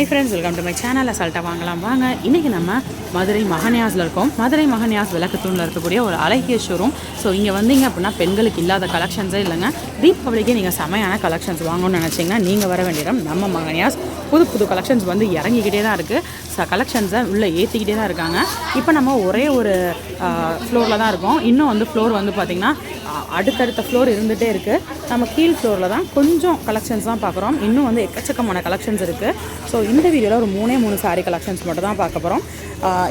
Hi friends welcome to my channel அசால்ட்டாக வாங்கலாம். வாங்க இன்றைக்கி நம்ம மதுரை மகன்யாஸில் இருக்கோம். மதுரை மகன்யாஸ் விளக்குத்தூணில் இருக்கக்கூடிய ஒரு அழகிய ஷோரூம் ஸோ இங்கே வந்தீங்க அப்படின்னா பெண்களுக்கு இல்லாத கலெக்ஷன்ஸே இல்லைங்க. தீபாவளிக்கு நீங்கள் செமையான கலெக்ஷன்ஸ் வாங்கணும்னு நினச்சிங்கன்னா நீங்கள் வர வேண்டியிடம் நம்ம மகன்யாஸ். புது புது கலெக்ஷன்ஸ் வந்து இறங்கிக்கிட்டே தான் இருக்குது ஸோ கலெக்ஷன்ஸை உள்ளே ஏற்றிக்கிட்டே தான் இருக்காங்க. இப்போ நம்ம ஒரே ஒரு ஃப்ளோரில் தான் இருக்கோம். இன்னும் வந்து ஃப்ளோர் வந்து பார்த்திங்கன்னா அடுத்தடுத்த ஃப்ளோர் இருந்துகிட்டே இருக்குது நம்ம கீழ் ஃப்ளோரில் தான் கொஞ்சம் கலெக்ஷன்ஸ் தான் பார்க்குறோம் இன்னும் வந்து எக்கச்சக்கமான கலெக்ஷன்ஸ் இருக்குது ஸோ இந்த வீடியோவில் ஒரு மூணே மூணு சாரீ கலெக்ஷன்ஸ் மட்டும் தான் பார்க்க போகிறோம்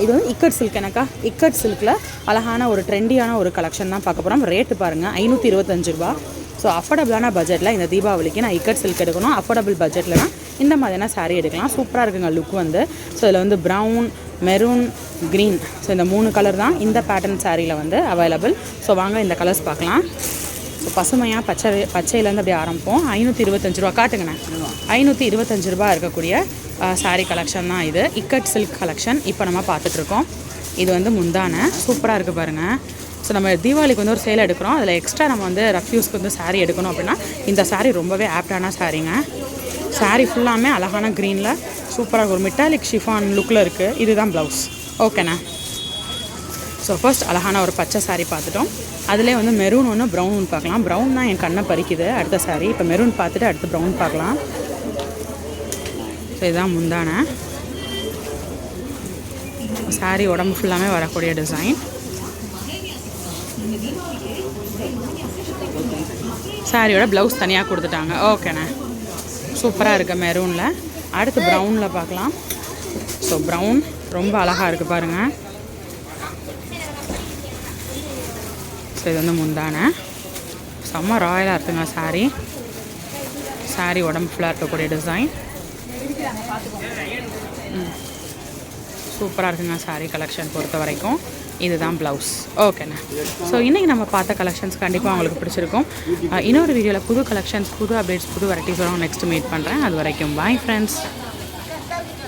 இது வந்து இக்கட் சில்க் எனக்கா இக்கட் சில்கில் அழகான ஒரு ட்ரெண்டியான ஒரு கலெக்ஷன் தான் பார்க்க போகிறோம் ரேட்டு பாருங்கள் ஐநூற்றி இருபத்தஞ்சு ரூபா. ஸோ அஃபோர்டபுளான பட்ஜெட்டில் இந்த தீபாவளிக்கு நான் இக்கட் சில்க் எடுக்கணும். அஃபோர்டபுள் தான் இந்த மாதிரியான சாரீ எடுக்கலாம். சூப்பராக இருக்குங்க லுக் வந்து. ஸோ இதில் வந்து ப்ரௌன் மெரூன் க்ரீன் ஸோ இந்த மூணு கலர் தான் இந்த பேட்டர்ன் சாரியில் வந்து அவைலபிள் ஸோ வாங்க இந்த கலர்ஸ் பார்க்கலாம். ஸோ பசுமையாக பச்சை பச்சையிலேருந்து அப்படியே ஆரம்பிப்போம்? ஐநூற்றி இருபத்தஞ்சு ரூபா காட்டுங்கண்ணே. ஐநூற்றி இருபத்தஞ்சு ரூபா இருக்கக்கூடிய சாரீ கலெக்ஷன் தான் இது. இக்கட் சில்க் கலெக்ஷன் இப்போ நம்ம பார்த்துட்ருக்கோம். இது வந்து முந்தான. சூப்பராக இருக்குது பாருங்கள் ஸோ நம்ம தீபாவளிக்கு வந்து ஒரு சேல் எடுக்கிறோம். அதில் எக்ஸ்ட்ரா நம்ம வந்து ரஃப்யூஸ்க்கு வந்து சாரீ எடுக்கணும் அப்படின்னா இந்த சாரீ ரொம்பவே ஆப்டான சாரீங்க சாரீ ஃபுல்லாமே அழகான க்ரீனில் சூப்பராக ஒரு மெட்டாலிக் ஷிஃபான் லுக்கில் இருக்குது இதுதான் ப்ளவுஸ் ஓகேண்ணா ஸோ ஃபர்ஸ்ட் அழகான ஒரு பச்சை சாரீ பார்த்துட்டோம். அதிலே வந்து மெரூன் ஒன்று ப்ரௌன் ஒன்று பார்க்கலாம். ப்ரௌன் தான் என் கண்ணை பறிக்குது அடுத்த saree. இப்போ மெரூன் பார்த்துட்டு அடுத்து ப்ரௌன் பார்க்கலாம். ஸோ இதுதான் முந்தான. saree உடம்பு ஃபுல்லாமே வரக்கூடிய டிசைன் சாரியோட ப்ளவுஸ் தனியாக கொடுத்துட்டாங்க. ஓகேண்ணே சூப்பராக இருக்குது மெரூனில் அடுத்து ப்ரௌனில் பார்க்கலாம். ஸோ ப்ரௌன் ரொம்ப அழகாக இருக்குது பாருங்கள் ஸோ இது வந்து முந்தானை. செம்ம ராயலாக இருக்குங்க சாரீ சாரீ உடம்பு ஃபுல்லாக இருக்கக்கூடிய டிசைன் சூப்பராக இருக்குங்க சாரீ கலெக்ஷன் பொறுத்த வரைக்கும். இதுதான் ப்ளவுஸ் ஓகேண்ணா ஸோ இன்றைக்கி நம்ம பார்த்த கலெக்ஷன்ஸ் கண்டிப்பாக உங்களுக்கு பிடிச்சிருக்கும். இன்னொரு வீடியோவில் புது கலெக்ஷன்ஸ் புது அப்டேட்ஸ் புது வெரைட்டிஸோட நெக்ஸ்ட் மீட் பண்ணுறேன் அது வரைக்கும் பாய் ஃப்ரெண்ட்ஸ்